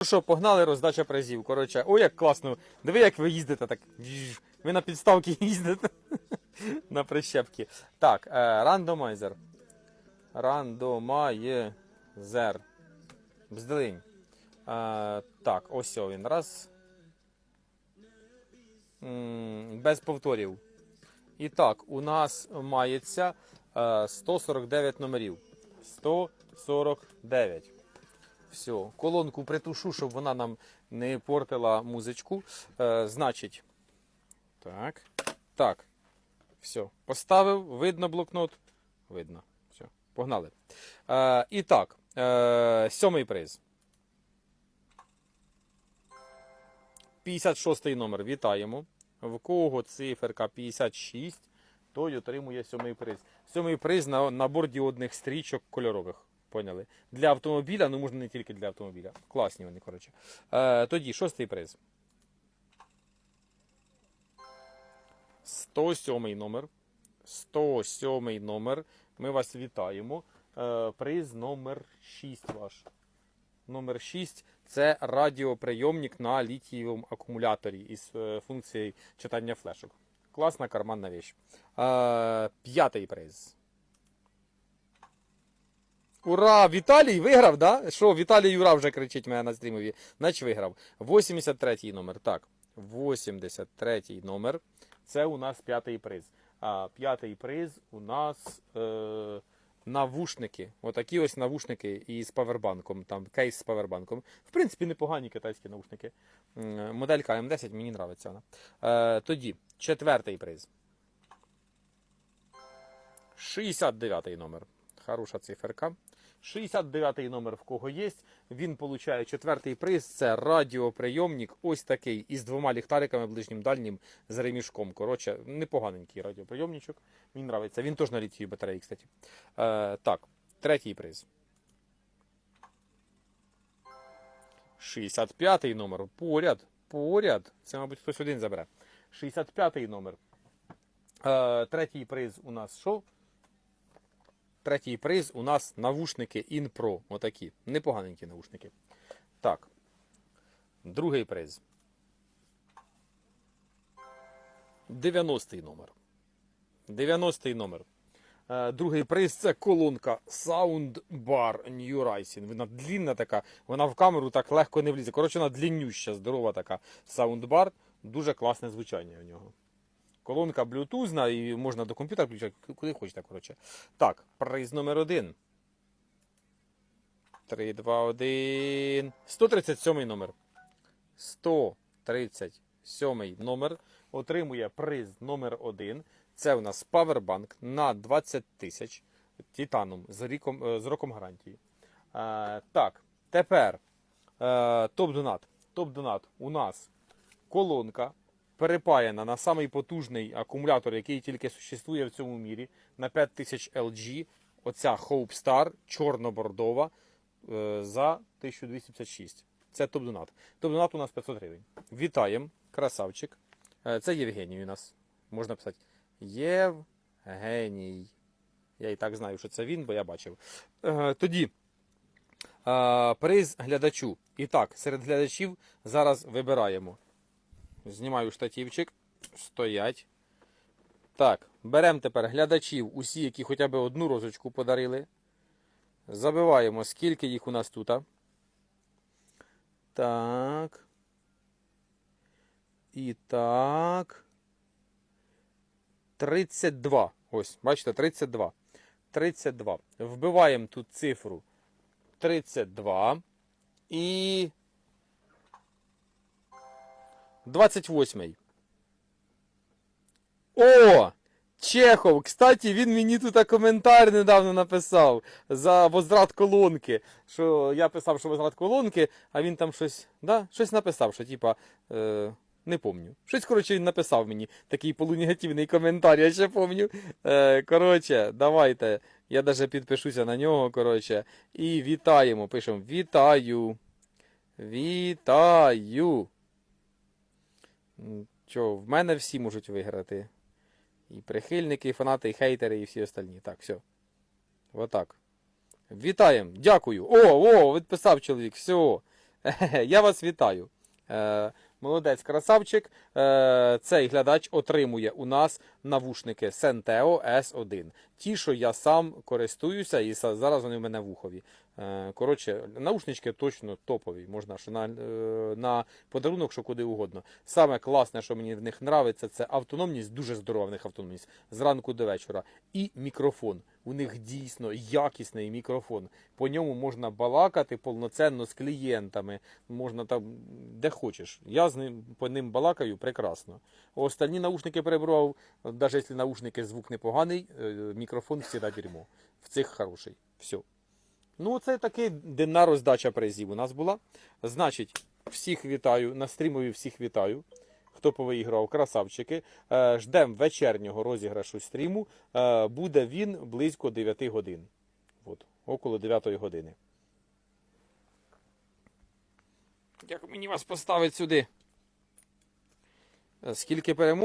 Ну що, погнали роздача призів. Коротше, ой, як класно. Диви, як ви їздите так. Ви на підставки їздите. на прищепки. Так, е, рандомайзер. Рандомайзер. Бздилинь. Е, так, ось він. Раз. Без повторів. І так, у нас мається е, 149 номерів. 149. Все, колонку притушу, щоб вона нам не портила музичку. Е, значить. Так. Так. Все. Поставив, видно блокнот. Видно. Все. Погнали. Е, і так, е, сьомий приз. 56 номер. Вітаємо. В кого циферка 56, той отримує сьомий приз. Сьомий приз на набор діодних стрічок кольорових. Поняли? Для автомобіля, ну можна не тільки для автомобіля. Класні вони, коротше. Е, тоді, шостий приз. 107 номер. 107 номер. Ми вас вітаємо. Е, приз номер 6 ваш. Номер 6 це радіоприйомник на літієвому акумуляторі із е, функцією читання флешок. Класна карманна віч. Е, п'ятий приз. Ура! Віталій виграв, да? Що, Віталій Ура вже кричить мене на стрімові. Нач виграв. 83-й номер. Так. 83-й номер. Це у нас п'ятий приз. А п'ятий приз у нас е, навушники. Отакі ось навушники із павербанком. Там кейс з павербанком. В принципі, непогані китайські навушники. Моделька М10, мені нравиться вона. Е, тоді, четвертий приз. 69-й номер. Хороша циферка. 69 номер в кого є. Він получає четвертий приз. Це радіоприйомник. Ось такий із двома ліхтариками ближнім дальнім з ремішком. Коротше, непоганенький радіоприйомничок. Мені нравиться. Він теж на літій батареї, кстати. Е, так, третій приз. 65-й номер. Поряд. Поряд. Це, мабуть, хтось один забере. 65-й номер. Е, третій приз у нас що? Третій приз у нас навушники InPro. Отакі. Непоганенькі навушники. Так. Другий приз. 90 номер. 90 номер. Е, Другий приз це колонка Soundbar New Rising. Вона длінна така, вона в камеру так легко не влізе. Коротше, вона дліннюща, здорова така Soundbar. Дуже класне звучання у нього. Колонка блютузна і можна до комп'ютера включати, куди хочете, коротше. Так, приз номер один. 3, 2, 1. 137 номер. 137 номер отримує приз номер 1. Це у нас павербанк на 20 тисяч титаном з, ріком, е, з роком гарантії. Е, так, тепер е, топ-донат. Топ-донат у нас колонка перепаяна на самий потужний акумулятор, який тільки существує в цьому мірі, на 5000 LG. Оця Hope Star чорно-бордова е, за 1256. Це топ-донат. Топ-донат у нас 500 гривень. Вітаємо, красавчик. Е, Це Євгеній у нас. Можна писати Євгеній. Я і так знаю, що це він, бо я бачив. Е, Тоді приз глядачу. І так, серед глядачів зараз вибираємо. Знімаю штативчик. Стоять. Так, беремо тепер глядачів, усі, які хоча б одну розочку подарили. Забиваємо, скільки їх у нас тут. Так. І так. 32. Ось, бачите, 32. 32. Вбиваємо тут цифру 32. І 28. О! Чехов, кстати, він мені тут коментар недавно написав за возврат колонки. Що я писав, що возврат колонки, а він там щось, да, щось написав, що типа. Е, не помню. Щось, коротше, він написав мені такий полунегативний коментар, я ще помню. Е, коротше, давайте. Я навіть підпишуся на нього, коротше. І вітаємо. Пишемо вітаю. Вітаю. Чо, в мене всі можуть виграти. І прихильники, і фанати, і хейтери, і всі остальні. Так, все. Отак. Вітаємо. Дякую. О, о, відписав чоловік. Все. Я вас вітаю. Е, Молодець красавчик. Е, Цей глядач отримує у нас навушники Senteo S1. Ті, що я сам користуюся, і зараз вони в мене в ухові. Е, Коротше, наушнички точно топові. Можна що на, е, на подарунок, що куди угодно. Саме класне, що мені в них подобається, це автономність, дуже здорова в них автономність зранку до вечора. І мікрофон. У них дійсно якісний мікрофон. По ньому можна балакати повноцінно з клієнтами. Можна там де хочеш. Я з ним по ним балакаю прекрасно. Остальні наушники перебрав, навіть якщо наушники звук непоганий, е, мікрофон всегда дерьмо. В цих хороший. Все. Ну, це таки денна роздача призів у нас була. Значить, всіх вітаю, на стрімові всіх вітаю. Хто повиіграв, красавчики. Е, Ждемо вечірнього розіграшу стріму. Е, Буде він близько 9 годин. От, около 9 години. Як мені вас поставити сюди? Е, Скільки перемог?